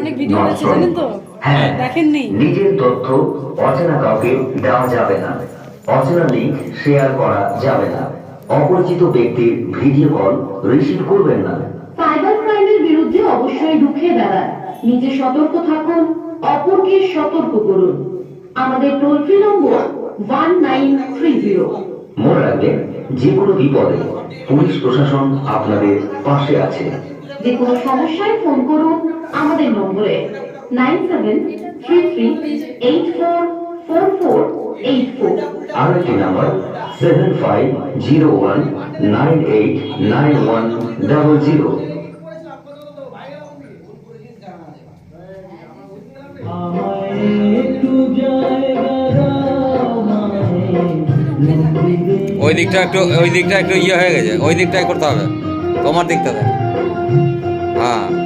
অনেক ভিডিও রয়েছে জানেন তো? হ্যাঁ দেখেননি? নিজের তথ্য অচেনা কাউকে দেওয়া যাবে না। অচেনা লিঙ্ক শেয়ার করা যাবে না। অপরিচিত ব্যক্তির ভিডিও কল রিসিভ করবেন না। সাইবার ক্রাইমের বিরুদ্ধে অবশ্যই রুখে দাঁড়ান নিজে সতর্ক থাকুন অপরকে সতর্ক করুন। আমাদের toll free number one nine three zero মনে রাখবেন যে কোনো বিপদে পুলিশ প্রশাসন আপনাদের পাশে আছে। যে কোনো সমস্যায় ফোন করুন আমাদের নম্বরে nine seven three three eight four four four eight four আর একটি number seven five zero one nine eight nine one double zero ওই দিকটা একটু ওই দিকটা একটু ইয়ে হয়ে গেছে ওই দিকটাই করতে হবে তোমার দিকটাতে। হ্যাঁ